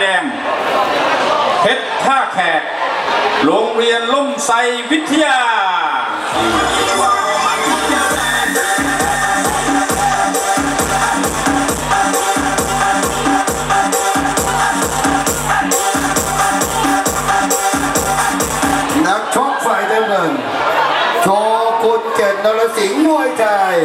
แดงเพชรท่าแขก โรงเรียนล่มไซวิทยานักชกฝ่ายน้ำเงินโชกุนเจนนรสิงห์มวยไทย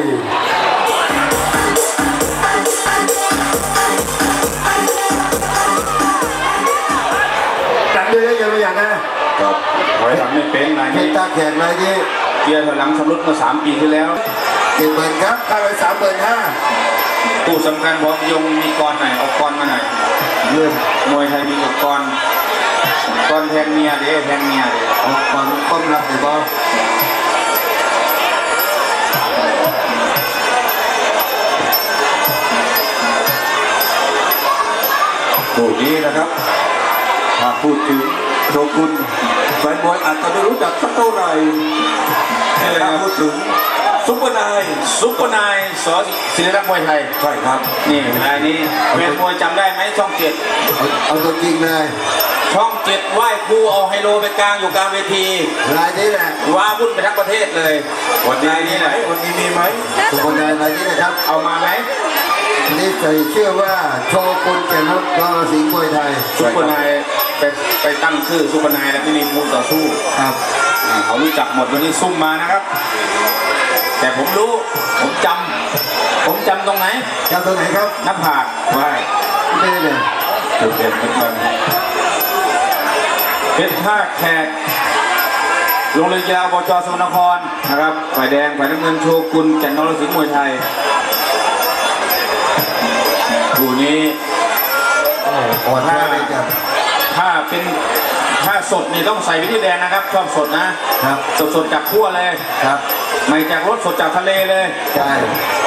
ไม่เป็นนายเพชนี้รตาแขกรายนี้เกียร์ถอยหลังชำรุดเมื่อสามปีที่แล้วเจ็ดหมื่นครับค่าไปสามหมื่นห้าตู้สำคัญบอกยงมีกรหน่อยเอากรมาหน่อยเรื่องมวยไทยมีกับกรกรแทนเมียเด้แทนเมียเด้ออกความก้มรับหรือเปล่าคู่นี้นะครับถ้าพูดถึง โชกุนแฟนมวยอาจจะไม่รู้จักสักเท่าไหร่แต่ถ้าพูดถึงซุปเปอร์นายซุปเปอร์นายสอศิริรักษ์มวยไทยใช่ครับ นี่รายนี้เป็นมวยจำได้ไหมช่องเจ็ดเอาเอาตัวจริงเลยช่องเจ็ดไหว้ครูเอาไฮโลไปกลางอยู่กลางเวทีรายนี้แหละว้าวุ่นไปทั้งประเทศเลย วันนี้รายมีนี้ไหมแหละวันนี้มีไหมทุกคนในรายนี้นะครับ เอามาไหมนี่ใส่เชื่อว่าโชกุนเจนนรสิงห์มวยไทยซุปเปอร์นาย ไปไปตั้งชื่อซุปเปอร์นายแล้วไม่มีผู้ต่อสู้ครับอ่าเขารู้จักหมดวันนี้ซุ่มมานะครับ แต่ผมรู้ ผมจำผมจำตรงไหนจำตัวไหนครับหน้าผากไหว้ไม่ได้เลยจุดเด่นเหมือนกันเพชรท่าแขกโรงเรียนกีฬาบจสมุทรนครนะครับฝ่ายแดงฝ่ายน้ำเงินโชกุนแก่นนรสิงห์มวยไทยคู่นี้อ่อนมากเลยครับ ถ้าเป็นถ้าสดนี่ต้องใส่วิธีแดงนะครับชอบสดนะครับ สดสดๆจากขั้วเลยครับ ไม่จากรถสดจากทะเลเลย ใช่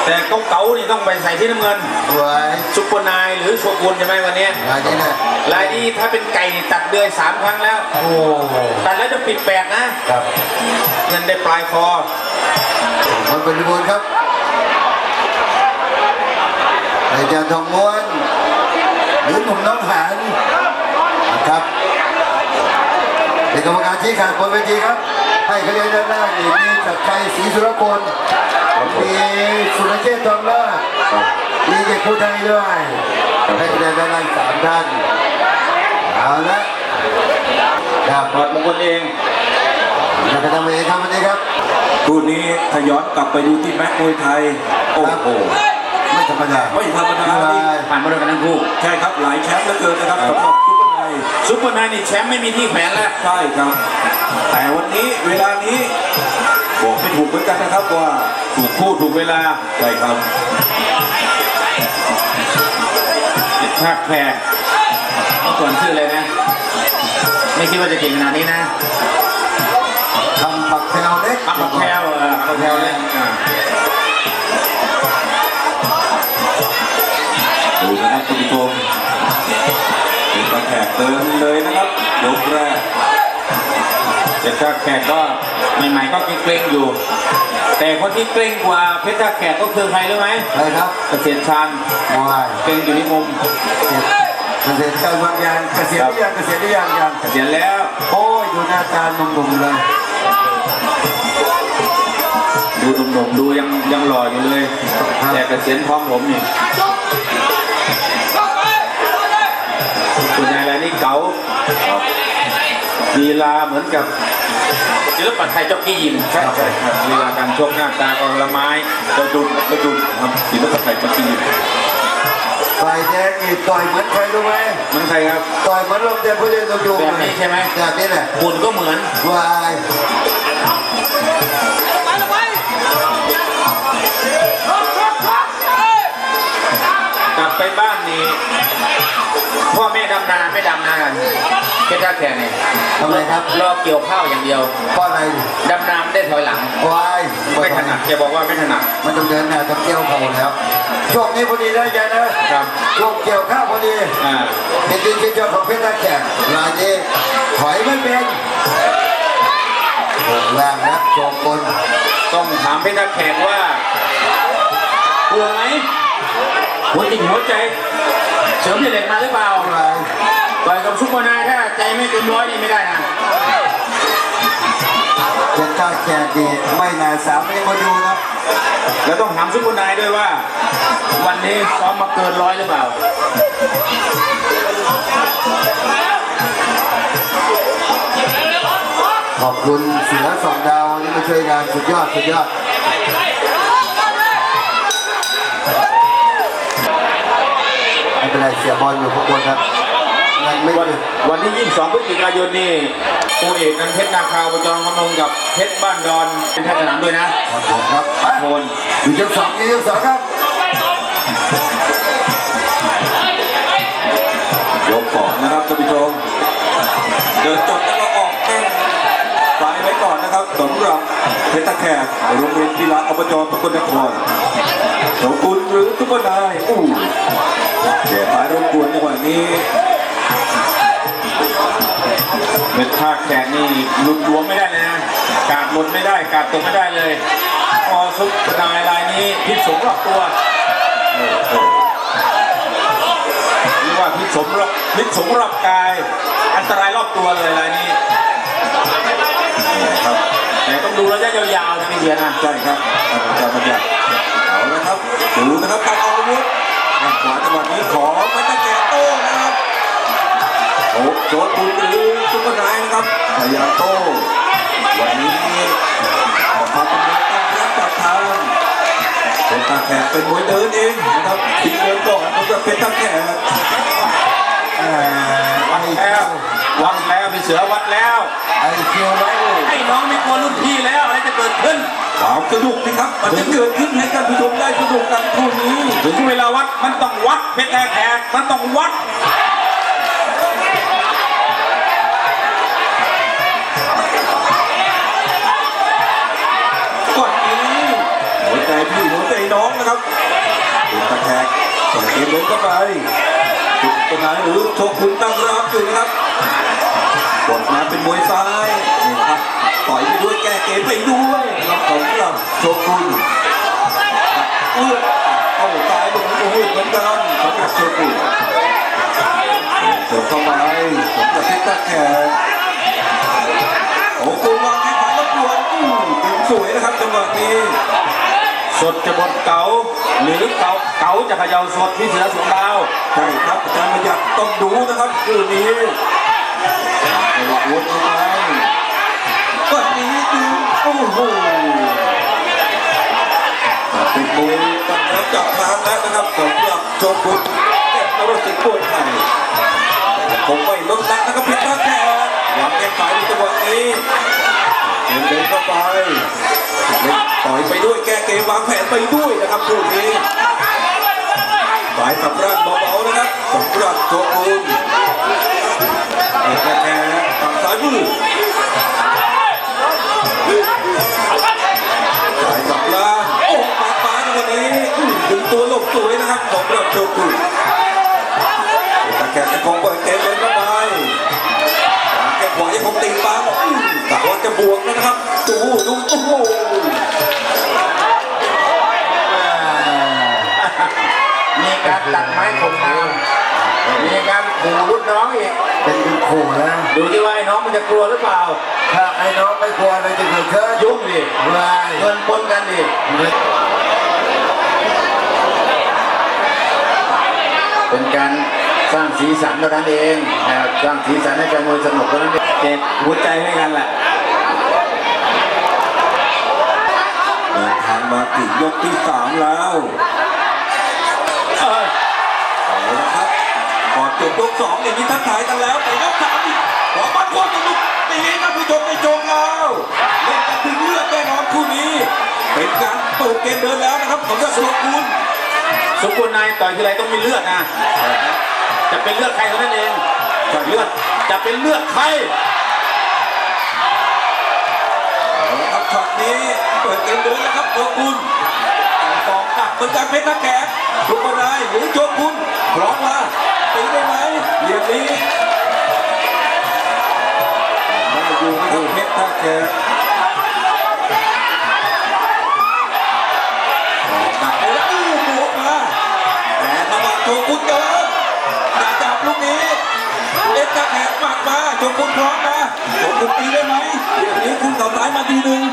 แต่เก๋าๆนี่ต้องไปใส่ที่น้ำเงินไว้ซุปเปอร์นายหรือโชกุนใช่ไหมวันนี้รายนี้แหละลายนี้ถ้าเป็นไก่นี่ตัดเดือยสามครั้งแล้ว โอ้ตัดแล้วจะปิดแปดนะครับ เงินได้ปลายคอมันเป็นบุญครับอาจารย์ทองม้วนหรือหนุ่มน้องหานนะ ครับเป็นกรรมการชี้ขาดบนเวทีครับ ให้คะแนนด้านหน้านี่มีจักรชัยศรีสุรพลมีสุรเชษฐ์ทองเลิศมีเด็กผู้ไทยด้วยให้คะแนนด้านล่างสามท่านเอาละครับถอดมงคลเองเราจะทำเองครับวันนี้ครับคู่นี้ถ้าย้อนกลับไปดูที่แม็กมวยไทย โอ้โหไม่ธรรมดาไม่ธรรมดานี่ผ่านมาด้วยกันทั้งคู่ใช่ครับหลายแชมป์เหลือเกินนะครับสำหรับ ซุปเปอร์นายซุปเปอร์นายนี่แชมป์ไม่มีที่แขวนแล้ว ใช่ครับ แต่วันนี้เวลานี้บอกไม่ถูกเหมือนกันนะครับว่าถูกคู่ถูกเวลา ใช่ครับภาคแขกเมื่อก่อนชื่ออะไรนะ ไม่คิดว่าจะเก่งขนาดนี้นะทำปักแถวเล็กอัพแพลวเอออัพแพลวเลยอ่าดูนะครับคุณผู้ชม เป็นตะแขกเดินเลยนะครับยกแรกเพชรท่าแขกก็ใหม่ๆก็เกรงๆอยู่ แต่คนที่เกรงกว่าเพชรท่าแขกก็คือใครรู้ไหมใช่ครับเกษตรชาญวายเกรงอยู่ที่มุมเกษตรกรรมบางอย่างเกษียณหรือยังเกษียณหรือยังยังเกษียณแล้ว โอ้ยดูหน้าตาหนุ่มๆเลยดูหนุ่มๆดูยังยังหล่ออยู่เลยแต่เกษียณพร้อมผมนี่ คุณนายอะไรนี่เก๋าลีลาเหมือนกับศิลปะไทยจ็อกกี้ยิมใช่ใช่ครับลีลาการชกหน้าตาก็ละไม้กระดุมกระดุมครับศิลปะไทยปัจจุบันฝ่ายแดงนี่ต่อยเหมือนใครรู้ไหมเหมือนใครครับต่อยเหมือนลมเดียวผู้เล่นต้องดูแบบนี้ใช่ไหมแบบนี้แหละหุ่นก็เหมือนวายกลับไปบ้านนี่ พ่อแม่ดำนาไม่ดำนากันเพชรท่าแขกนี่ทำไรครับรอเกี่ยวข้าวอย่างเดียวเพราะอะไรดำน้ำได้ถอยหลังวายไม่ถนัดแกบอกว่าไม่ถนัดมันต้องเดินหน้าต้องเกี่ยวเขาแล้วช่วงนี้พอดีนะยายนะครับช่วงเกี่ยวข้าวพอดีอ่าเป็นดีที่เจ้าของเพชรตาแขกรายนี้ถอยไม่เป็นแรงนะโจมกลต้องถามเพชรท่าแขกว่ากลัวไหมหัวจิตหัวใจ เสริมเหล็กมาหรือเปล่าอะไรต่อยกับซุปเปอร์นายถ้าใจไม่เต็มร้อยนี่ไม่ได้นะเพชรท่าแขกนี่ไม่นานสามเองมาดูนะแล้วต้องถามซุปเปอร์นายด้วยว่า วันนี้ซ้อมมาเกินร้อยหรือเปล่าขอบคุณเสือสองดาวที่มาช่วยงานสุดยอดสุดยอด ไม่เป็นไรเสียบอลอยู่ข้างบนครับยังไม่วันถึงวันที่ 22 พฤศจิกายนนี่ตัวเอกกันเพชรนาคาวประจองมนงกับเพชรบ้านดอนเป็นแพทย์สนามด้วยนะครับผมครับไปโคนอยู่ยกสองยี่ยกสองครับยกก่อนนะครับท่านผู้ชมเดินจบแล้วก็ออกแข้งไปไว้ก่อนนะครับสำหรับเพชรตะแขกโรงเรียนกีฬาอบจสกลนคร โสกุลหรือทุกคนนายอู้แก่ฝ่ายรบกวนในวันนี้เพชรท่าแขกนี่หลุดหลวมไม่ได้เลยนะกาดหลุดไม่ได้กาดตกไม่ได้เลยพอซุปเปอร์นายรายนี้พิษสงรอบตัวโอ้โหหรือว่าพิษสมรอบพิษสงรอบกาย อันตรายรอบตัวเลยรายนี้นี่ครับแต่ต้องดูระยะยาวๆนะพี่เบียร์นะใช่ครับอาจารย์บัญญัติเอา ละครับดูนะครับการออกอาวุธแข้งขวาจังหวะนี้ของเพชรตะแขกโต้นะครับโอ้โจตุนหรือทุกคนนายนะครับพยายามโต้วันนี้พาเป็นมวยตั้งรับจับทางเป็นตาแขกเป็นมวยเดินเองนะครับทิ้งเดินก่อนสำหรับเป็นตาแขกเอ่อ ไอแล้คิวววัดแล้วพี่เสือวัดแล้วไอคิวน้อยไอ้น้องไม่กลัวรุ่นพี่แล้วอะไรจะเกิดขึ้นความสนุกสิครับ มันจะเกิดขึ้นให้ท่านผู้ชมได้สนุกกันคู่นี้ถึงเวลาวัดมันต้องวัดเพชรแขกมันต้องวัดก่อนนี้หัวใจพี่หัวใจน้องนะครับเป็นตาแขกส่งเกมเดินเข้าไป จุดประธานหรือโชคุณตั้งรับอยู่นะครับกดมาเป็นมวยซ้ายนี่ครับต่อยไปด้วยแก้เกมไปด้วยนะครับสำหรับโชคุณเอื้อเข้าซ้ายลงมือเหมือนกันสำหรับโชคุณเดินเข้าไปผมจะพิกตาแขกโอ้คุณวางแข้งขวาแล้วปวดอู้เกมสวยนะครับจังหวะนี้สดจะบดเก๋าหรือเก๋าเก๋าจะขย่าสดพี่เสือสวงดาวใช่ ต้องดูนะครับคืนนี้จังหวะวนเข้าไปก็นี้ดูโอ้โหเป็นมวยกันแล้วจับทางแล้วนะครับสำหรับโชกุนเก็บนรสิงห์ปวดไทยคงไม่ลดละนะครับพิกตาแขกวางแข้งขวาในจังหวะนี้เดินเดินเข้าไปต่อยไปด้วยแก้เกมวางแผนไปด้วยนะครับคู่นี้สายสับร่างเบา ๆนะครับสำหรับโจคูนแก้แก้ฝั่งซ้ายมือสายสับลาโอ้ปาปาในวันนี้อื้อดึงตัวลงสวยนะครับสำหรับโจคูนตะแกรงจะคงเปิดเกมเลยเข้าไปแกขวายังคงตีปังกะว่าจะบวกนะครับดูดูโอ้โหมีการตัดไม้ข่มนา ขู่นะดูที่ว่าไอ้น้องมันจะกลัวหรือเปล่า ถ้าไอ้น้องไม่กลัวอะไรจะเกิดขึ้นยุ่งดิวายเงินปนกันดิเป็นการสร้างสีสันเท่านั้นเองนะครับสร้างสีสันให้การมวยสนุกเท่านั้นเองเจ็บหัวใจให้กันแหละเดินทางมาถึงยกที่สามแล้ว เออ เอาละครับก่อนจ บยกสองเนี่ยมีทักทายกันแล้วแต่ยกสามอีกหัวมันความสนุกตีนะผู้ชมในโจงแล้วเล่นกันถึงเลือดแน่นอนคู่นี้ เป็นการเปิดเกมเดินแล้วนะครับสำหรับโชกุนสมบูรณ์นายต่อยทีไรต้องมีเลือดนะจะเป็นเลือดใครเท่านั้นเองจะเลือดจะเป็นเลือดใครเอาละครับช็อตนี้เปิดเกมเดินแล้วครับโชกุนแต่สองหนักเหมือนกันเพชรตะแกรงทุกคนได้หรือโชกุนพร้อมมา ตีได้ไหมเหลี่ยมนี้ไม่อยู่นะครับเพชรตะแกรงหนักเลยแล้วอู้บวกมาแต่ทำไมโชกุนเดินอย่าจับลูกนี้เอ๊ตะแขกหมัดมาโชกุนพร้อมมาโชกุนตีได้ไหมเดี๋ยวนี้คุณต่อสายมาทีหนึ่ง